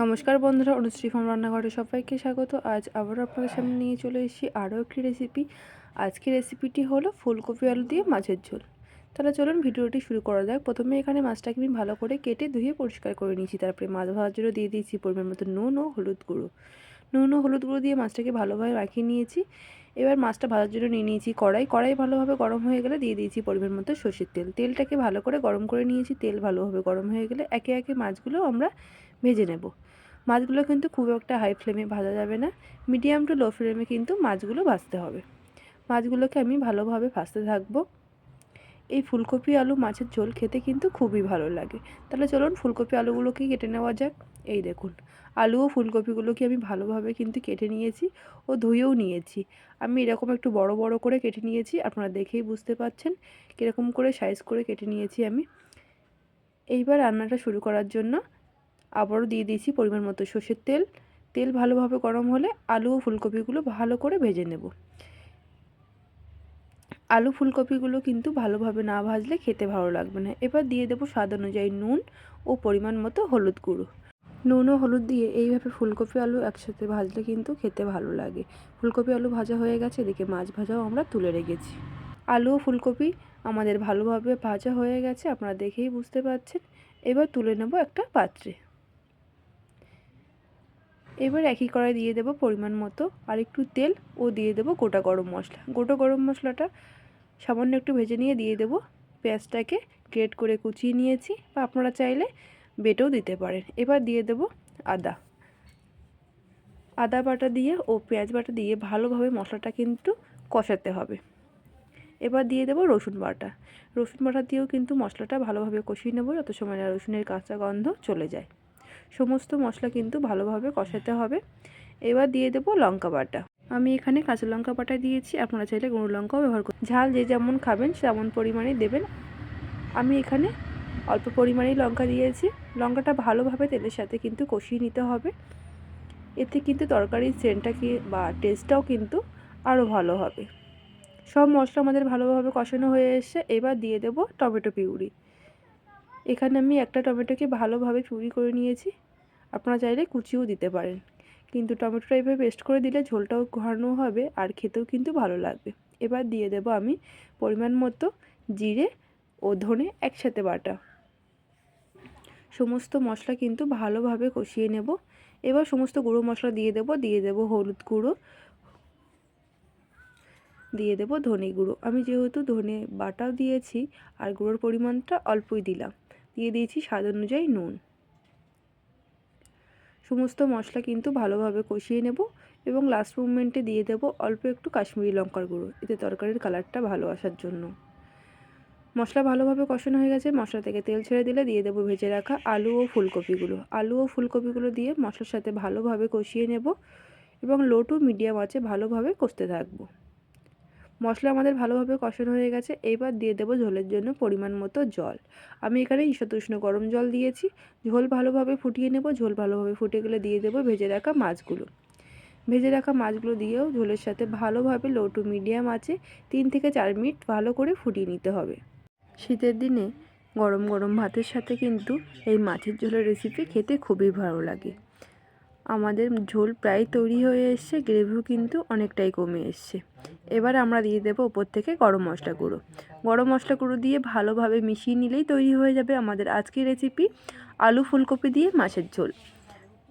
নমস্কার বন্ধুরা অনুশ্রী ফার্ম রান্নাঘরে সবাইকে স্বাগত। আজ আবারও আপনাদের সামনে নিয়ে চলে এসেছি আরও একটি রেসিপি আজকের রেসিপিটি হলো ফুলকপি আলু দিয়ে মাছের ঝোল। তাহলে চলুন ভিডিওটি শুরু করা যাক। প্রথমে এখানে মাছটাকে আমি ভালো করে কেটে ধুয়ে পরিষ্কার করে নিয়েছি। তারপরে মাছ ভাজার জন্য দিয়ে দিয়েছি পরিমাণ মতো নুন ও হলুদ গুঁড়ো। নুন ও হলুদ গুঁড়ো দিয়ে মাছটাকে ভালোভাবে মাখিয়ে নিয়েছি। এবার মাছটা ভাজার জন্য নিয়ে নিয়েছি কড়াই। কড়াই ভালোভাবে গরম হয়ে গেলে দিয়ে দিয়েছি পরিমাণ মতো সর্ষের তেল। তেলটাকে ভালো করে গরম করে নিয়েছি। তেল ভালোভাবে গরম হয়ে গেলে একে একে মাছগুলো আমরা ভেজে নেব। মাছগুলো কিন্তু খুব একটা হাই ফ্লেমে ভাজা যাবে না। মিডিয়াম টু লো ফ্লেমে কিন্তু মাছগুলো ভাজতে হবে। মাছগুলোকে আমি ভালোভাবে ভাজতে থাকব। এই ফুলকপি আলু মাছের ঝোল খেতে কিন্তু খুবই ভালো লাগে। তাহলে চলুন ফুলকপি আলুগুলোকে কেটে নেওয়া যাক। এই দেখুন, আলু ও ফুলকপিগুলোকে আমি ভালোভাবে কিন্তু কেটে নিয়েছি ও ধুয়েও নিয়েছি। আমি এরকম একটু বড় বড় করে কেটে নিয়েছি, আপনারা দেখেই বুঝতে পাচ্ছেন কীরকম করে সাইজ করে কেটে নিয়েছি আমি। এইবার রান্নাটা শুরু করার জন্য আবারও দিয়ে দিয়েছি পরিমাণ মতো সর্ষের তেল। তেল ভালোভাবে গরম হলে আলু ও ফুলকপিগুলো ভালো করে ভেজে নেব। আলু ফুলকপিগুলো কিন্তু ভালোভাবে না ভাজলে খেতে ভালো লাগবে না। এবার দিয়ে দেবো স্বাদ অনুযায়ী নুন ও পরিমাণ মতো হলুদ গুঁড়ো। নুন ও হলুদ দিয়ে এইভাবে ফুলকপি আলু একসাথে ভাজলে কিন্তু খেতে ভালো লাগে। ফুলকপি আলু ভাজা হয়ে গেছে, এদিকে মাছ ভাজাও আমরা তুলে রেখেছি। আলু ও ফুলকপি আমাদের ভালোভাবে ভাজা হয়ে গেছে, আপনারা দেখেই বুঝতে পারছেন। এবার তুলে নেব একটা পাত্রে। এবার একই কড়াই দিয়ে দেবো পরিমাণ মতো, আর একটু তেল ও দিয়ে দেবো গোটা গরম মশলা। গোটা গরম মশলাটা সামান্য একটু ভেজে নিয়ে দিয়ে দেবো। পেঁয়াজটাকে গ্রেট করে কুচিয়ে নিয়েছি বা আপনারা চাইলে বেটেও দিতে পারেন। এবার দিয়ে দেব আদা। আদা বাটা দিয়ে ও পেঁয়াজ বাটা দিয়ে ভালোভাবে মশলাটা কিন্তু কষাতে হবে। এবার দিয়ে দেবো রসুন বাটা। রসুন বাটা দিয়েও কিন্তু মশলাটা ভালোভাবে কষিয়ে নেব, যত সময় না রসুনের কাঁচা গন্ধ চলে যায়। সমস্ত মশলা কিন্তু ভালোভাবে কষাতে হবে। এবার দিয়ে দেবো লঙ্কা বাটা। আমি এখানে কাঁচা লঙ্কা বাটা দিয়েছি, আপনারা চাইলে গুঁড়ো লঙ্কাও ব্যবহার করুন ঝাল যে যেমন খাবেন তেমন পরিমাণে দেবেন। আমি এখানে অল্প পরিমাণেই লঙ্কা দিয়েছি। লঙ্কাটা ভালোভাবে তেলের সাথে কিন্তু কষিয়ে নিতে হবে। এতে কিন্তু তরকারির সেন্টটা কি বা টেস্টটাও কিন্তু আরও ভালো হবে। সব মশলা আমাদের ভালোভাবে কষানো হয়ে এসে এবার দিয়ে দেব টমেটো পিউরি। এখানে আমি একটা টমেটোকে ভালোভাবে চুরি করে নিয়েছি। আপনারা চাইলে কুচিও দিতে পারেন। কিন্তু টমেটোটা এভাবে পেস্ট করে দিলে ঝোলটাও ঘানো হবে আর খেতেও কিন্তু ভালো লাগবে। এবার দিয়ে দেব আমি পরিমাণ মতো জিরে ও ধনে একসাথে বাটা। সমস্ত মশলা কিন্তু ভালোভাবে কষিয়ে নেব। এবার সমস্ত গুঁড়ো মশলা দিয়ে দেব। দিয়ে দেব হলুদ গুঁড়ো দিয়ে দেব ধনে গুঁড়ো। আমি যেহেতু ধনে বাটাও দিয়েছি, আর গুঁড়োর পরিমাণটা অল্পই দিলাম। দিয়ে দিয়েছি স্বাদ অনুযায়ী নুন। সমস্ত মশলা কিন্তু ভালোভাবে কষিয়ে নেব এবং লাস্ট মুভমেন্টে দিয়ে দেব অল্প একটু কাশ্মীরি লঙ্কার গুঁড়ো। এতে তরকারির কালারটা ভালো আসার জন্য। মশলা ভালোভাবে কষানো হয়ে গেছে, মশলা থেকে তেল ছেড়ে দিলে দিয়ে দেবো ভেজে রাখা আলু ও ফুলকপিগুলো। আলু ও ফুলকপিগুলো দিয়ে মশলার সাথে ভালোভাবে কষিয়ে নেব এবং লো টু মিডিয়াম আছে ভালোভাবে কষতে থাকব। মশলা আমাদের ভালোভাবে কষানো হয়ে গেছে। এবার দিয়ে দেবো ঝোলের জন্য পরিমাণ মতো জল। আমি এখানে ঈষৎ উষ্ণ গরম জল দিয়েছি। ঝোল ভালোভাবে ফুটিয়ে নেব। ঝোল ভালোভাবে ফুটে গেলে দিয়ে দেবো ভেজে রাখা মাছগুলো। ভেজে রাখা মাছগুলো দিয়েও ঝোলের সাথে ভালোভাবে লো টু মিডিয়াম আছে, তিন থেকে চার মিনিট ভালো করে ফুটিয়ে নিতে হবে। শীতের দিনে গরম গরম ভাতের সাথে কিন্তু এই মাছের ঝোলের রেসিপি খেতে খুবই ভালো লাগে। আমাদের ঝোল প্রায় তৈরি হয়ে এসছে, গ্রেভিও কিন্তু অনেকটাই কমে এসছে। এবার আমরা দিয়ে দেবো ওপর থেকে গরম মশলা গুঁড়ো। গরম মশলা গুঁড়ো দিয়ে ভালোভাবে মিশিয়ে নিলেই তৈরি হয়ে যাবে আমাদের আজকের রেসিপি আলু ফুলকপি দিয়ে মাছের ঝোল।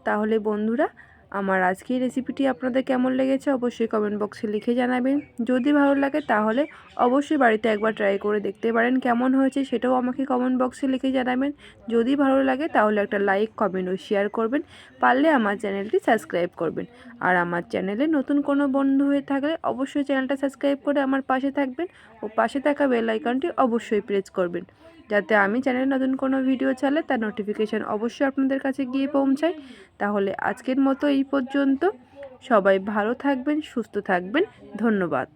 তাহলে বন্ধুরা আমার আজকের রেসিপিটি আপনাদের কেমন লেগেছে অবশ্যই কমেন্ট বক্সে লিখে জানাবেন। যদি ভালো লাগে তাহলে অবশ্যই বাড়িতে একবার ট্রাই করে দেখতে পারেন কেমন হয়েছে সেটাও আমাকে কমেন্ট বক্সে লিখে জানাবেন। যদি ভালো লাগে তাহলে একটা লাইক কমেন্ট ও শেয়ার করবেন। পারলে আমার চ্যানেলটি সাবস্ক্রাইব করবেন। আর আমার চ্যানেলে নতুন কোনো বন্ধু হয়ে থাকলে অবশ্যই চ্যানেলটা সাবস্ক্রাইব করে আমার পাশে থাকবেন ও পাশে থাকা বেল আইকনটি অবশ্যই প্রেস করবেন। যাতে আমি চ্যানেলে নতুন কোনো ভিডিও চালে তার নোটিফিকেশান অবশ্যই আপনাদের কাছে গিয়ে পৌঁছায়। তাহলে আজকের মতো এই পর্যন্ত। সবাই ভালো থাকবেন, সুস্থ থাকবেন। ধন্যবাদ।